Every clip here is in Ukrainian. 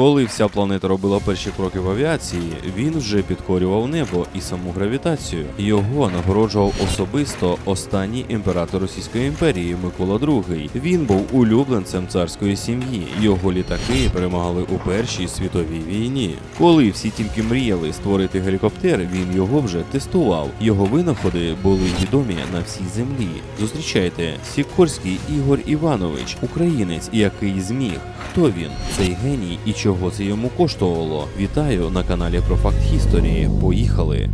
Коли вся планета робила перші кроки в авіації, він вже підкорював небо і саму гравітацію. Його нагороджував особисто останній імператор Російської імперії Микола II. Він був улюбленцем царської сім'ї. Його літаки перемагали у Першій світовій війні. Коли всі тільки мріяли створити гелікоптер, він його вже тестував. Його винаходи були відомі на всій землі. Зустрічайте Сікорський Ігор Іванович, українець, який зміг. Хто він? Цей геній і чого це йому коштувало? Вітаю на каналі про факт Хісторії. Поїхали!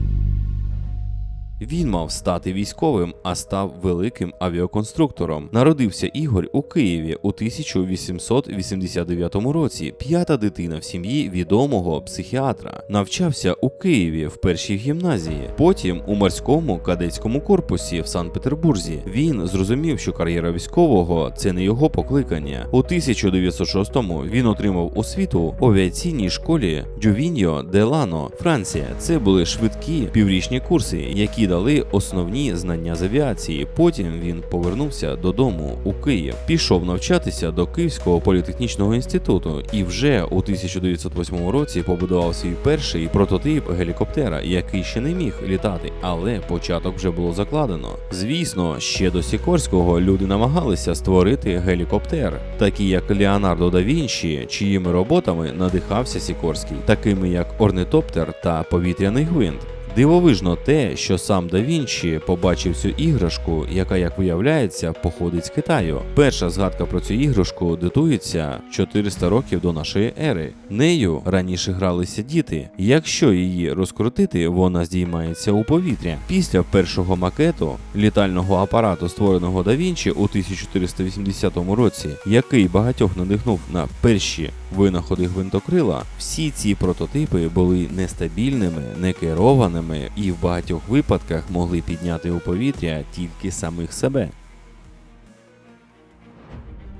Він мав стати військовим, а став великим авіаконструктором. Народився Ігор у Києві у 1889 році. П'ята дитина в сім'ї відомого психіатра. Навчався у Києві в першій гімназії, потім у морському кадетському корпусі в Санкт-Петербурзі. Він зрозумів, що кар'єра військового це не його покликання. У 1906-му він отримав освіту у авіаційній школі Джувіньо де Лано, Франція. Це були швидкі піврічні курси, які дали основні знання з авіації. Потім він повернувся додому у Київ, пішов навчатися до Київського політехнічного інституту і вже у 1908 році побудував свій перший прототип гелікоптера, який ще не міг літати, але початок вже було закладено. Звісно, ще до Сікорського люди намагалися створити гелікоптер, такі як Леонардо да Вінчі, чиїми роботами надихався Сікорський, такими як орнитоптер та повітряний гвинт. Дивовижно те, що сам да Вінчі побачив цю іграшку, яка, як виявляється, походить з Китаю. Перша згадка про цю іграшку датується 400 років до нашої ери. Нею раніше гралися діти. Якщо її розкрутити, вона здіймається у повітря. Після першого макету літального апарату, створеного да Вінчі у 1480 році, який багатьох надихнув на перші винаходи гвинтокрила, всі ці прототипи були нестабільними, некерованими і в багатьох випадках могли підняти у повітря тільки самих себе.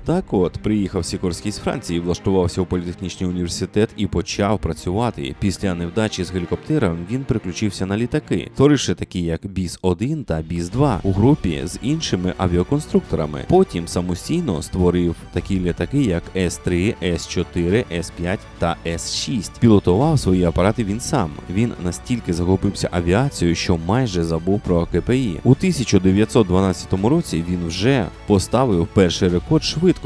Так от, приїхав Сікорський з Франції, влаштувався у політехнічний університет і почав працювати. Після невдачі з гелікоптером він переключився на літаки, творивши такі як Біс 1 та Біс 2 у групі з іншими авіаконструкторами. Потім самостійно створив такі літаки, як С3, С4, С5 та С6. Пілотував свої апарати він сам. Він настільки захопився авіацією, що майже забув про КПІ. У 1912 році він вже поставив перший рекорд швидкості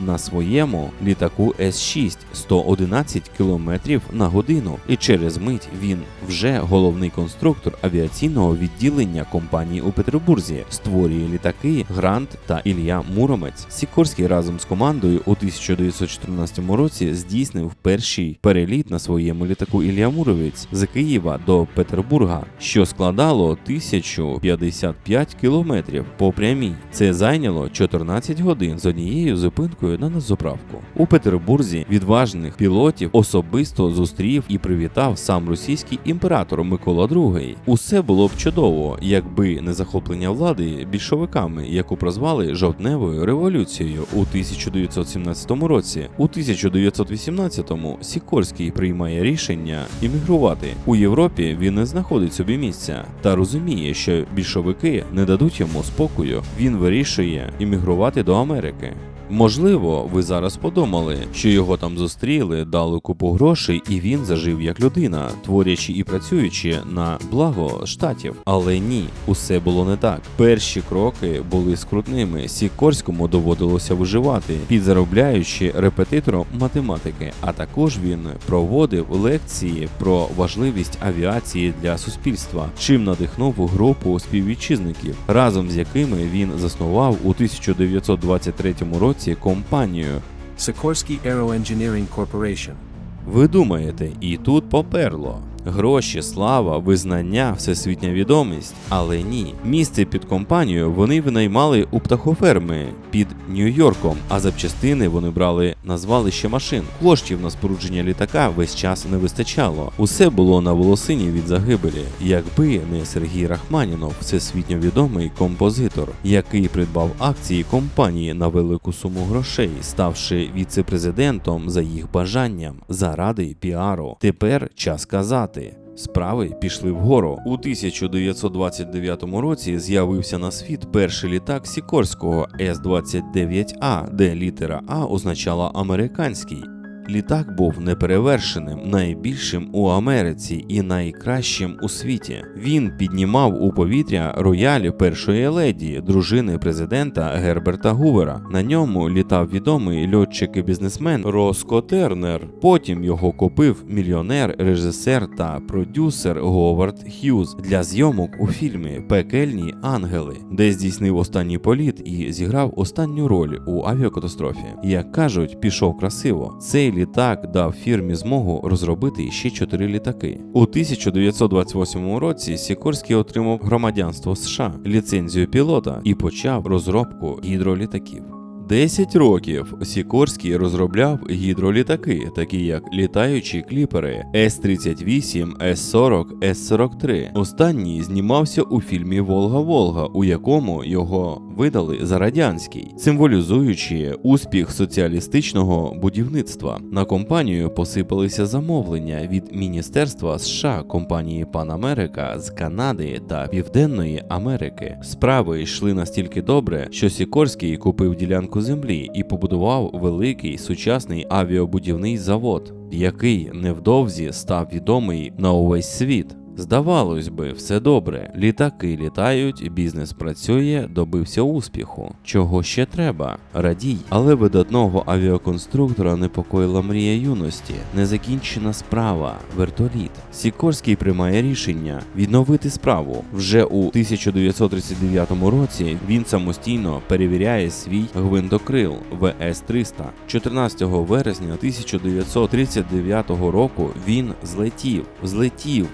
на своєму літаку С6 111 км на годину. І через мить він вже головний конструктор авіаційного відділення компанії у Петербурзі. Створює літаки Грант та Ілля Муромець. Сікорський разом з командою у 1914 році здійснив перший переліт на своєму літаку Ілля Муромець з Києва до Петербурга, що складало 1055 кілометрів по прямій. Це зайняло 14 годин з однією зупинкою на назоправку. У Петербурзі відважних пілотів особисто зустрів і привітав сам російський імператор Микола II. Усе було б чудово, якби не захоплення влади більшовиками, яку прозвали жовтневою революцією у 1917 році. У 1918-му Сікорський приймає рішення іммігрувати. У Європі він не знаходить собі місця та розуміє, що більшовики не дадуть йому спокою. Він вирішує іммігрувати до Америки. Можливо, ви зараз подумали, що його там зустріли, дали купу грошей, і він зажив як людина, творячи і працюючи на благо штатів. Але ні, усе було не так. Перші кроки були скрутними. Сікорському доводилося виживати, підзаробляючи репетитором математики. А також він проводив лекції про важливість авіації для суспільства, чим надихнув групу співвітчизників, разом з якими він заснував у 1923 році компанію. Sikorsky Aero Engineering Corporation. Ви думаєте, і тут поперло. Гроші, слава, визнання, всесвітня відомість. Але ні. Місце під компанію вони винаймали у птахоферми під Нью-Йорком, а запчастини вони брали на звалище машин. Коштів на спорудження літака весь час не вистачало. Усе було на волосині від загибелі. Якби не Сергій Рахманінов, всесвітньо відомий композитор, який придбав акції компанії на велику суму грошей, ставши віце-президентом за їх бажанням заради піару. Тепер час казати. Справи пішли вгору. У 1929 році з'явився на світ перший літак Сікорського С-29А, де літера А означала американський. Літак був неперевершеним, найбільшим у Америці і найкращим у світі. Він піднімав у повітря роялі першої леді, дружини президента Герберта Гувера. На ньому літав відомий льотчик і бізнесмен Роско Тернер. Потім його купив мільйонер, режисер та продюсер Говард Х'юз для зйомок у фільмі Пекельні ангели, де здійснив останній політ і зіграв останню роль у авіакатастрофі. Як кажуть, пішов красиво. Цей літак дав фірмі змогу розробити ще чотири літаки. У 1928 році Сікорський отримав громадянство США, ліцензію пілота і почав розробку гідролітаків. 10 років Сікорський розробляв гідролітаки, такі як літаючі кліпери С-38, С-40, С-43. Останній знімався у фільмі Волга-Волга, у якому його видали за радянський, символізуючи успіх соціалістичного будівництва. На компанію посипалися замовлення від Міністерства США, компанії Пан Америка з Канади та Південної Америки. Справи йшли настільки добре, що Сікорський купив ділянку землі і побудував великий сучасний авіабудівний завод, який невдовзі став відомий на увесь світ. Здавалось би, все добре. Літаки літають, бізнес працює, добився успіху. Чого ще треба? Радій. Але видатного авіаконструктора непокоїла мрія юності, незакінчена справа, вертоліт. Сікорський приймає рішення відновити справу. Вже у 1939 році він самостійно перевіряє свій гвинтокрил ВС-300. 14 вересня 1939 року він злетів, злетів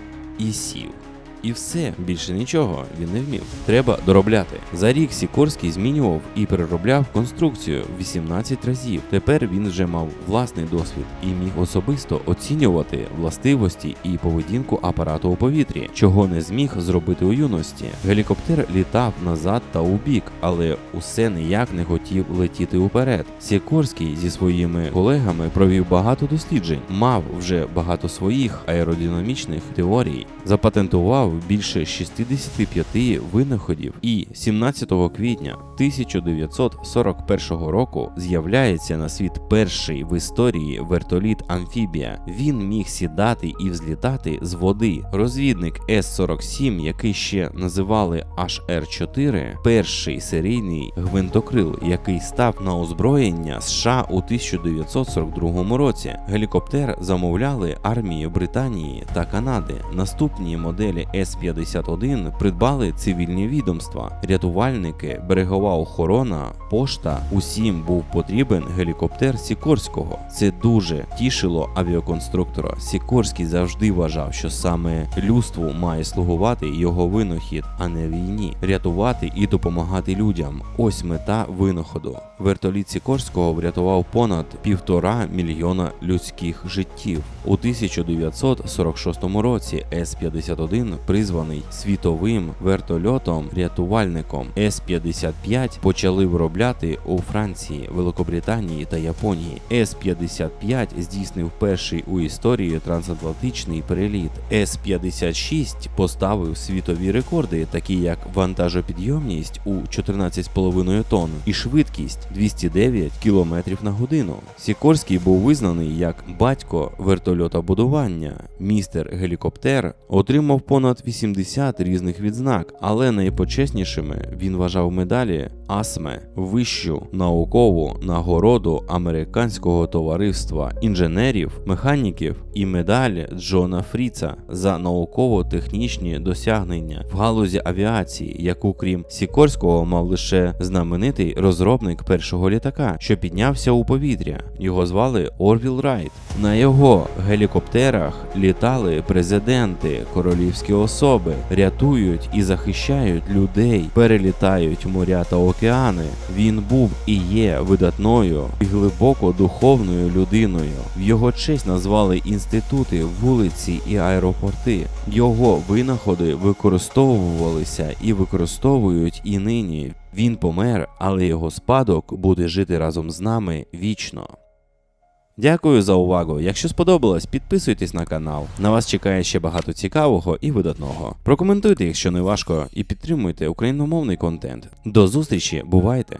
і сів. І все, більше нічого він не вмів. Треба доробляти. За рік Сікорський змінював і переробляв конструкцію 18 разів. Тепер він вже мав власний досвід і міг особисто оцінювати властивості і поведінку апарату у повітрі, чого не зміг зробити у юності. Гелікоптер літав назад та у бік, але усе ніяк не хотів летіти уперед. Сікорський зі своїми колегами провів багато досліджень, мав вже багато своїх аеродинамічних теорій, запатентував більше 65 винаходів і 17 квітня 1941 року з'являється на світ перший в історії вертоліт Амфібія. Він міг сідати і взлітати з води. Розвідник С-47, який ще називали HR-4, перший серійний гвинтокрил, який став на озброєння США у 1942 році. Гелікоптер замовляли армії Британії та Канади. Наступні моделі С-51 придбали цивільні відомства, рятувальники, берегова охорона, пошта. Усім був потрібен гелікоптер Сікорського. Це дуже тішило авіаконструктора. Сікорський завжди вважав, що саме людству має слугувати його винахід, а не війні, рятувати і допомагати людям. Ось мета винаходу. Вертоліт Сікорського врятував понад півтора мільйона людських життів. У 1946 році С-51 призваний світовим вертольотом рятувальником С-55 почали виробляти у Франції, Великобританії та Японії. С-55 здійснив перший у історії трансатлантичний переліт. С-56 поставив світові рекорди, такі як вантажопідйомність у 14,5 тонн і швидкість 209 км на годину. Сікорський був визнаний як батько вертольотобудування. Містер гелікоптер отримав понад 80 різних відзнак, але найпочеснішими він вважав медалі АСМЕ, вищу наукову нагороду американського товариства інженерів, механіків і медаль Джона Фріца за науково-технічні досягнення в галузі авіації, яку крім Сікорського мав лише знаменитий розробник першого літака, що піднявся у повітря. Його звали Орвіл Райт. На його гелікоптерах літали президенти, королівські особи, рятують і захищають людей, перелітають моря та океани. Він був і є видатною і глибоко духовною людиною. В його честь назвали інститути, вулиці і аеропорти. Його винаходи використовувалися і використовують і нині. Він помер, але його спадок буде жити разом з нами вічно. Дякую за увагу. Якщо сподобалось, підписуйтесь на канал. На вас чекає ще багато цікавого і видатного. Прокоментуйте, якщо не важко, і підтримуйте україномовний контент. До зустрічі, бувайте!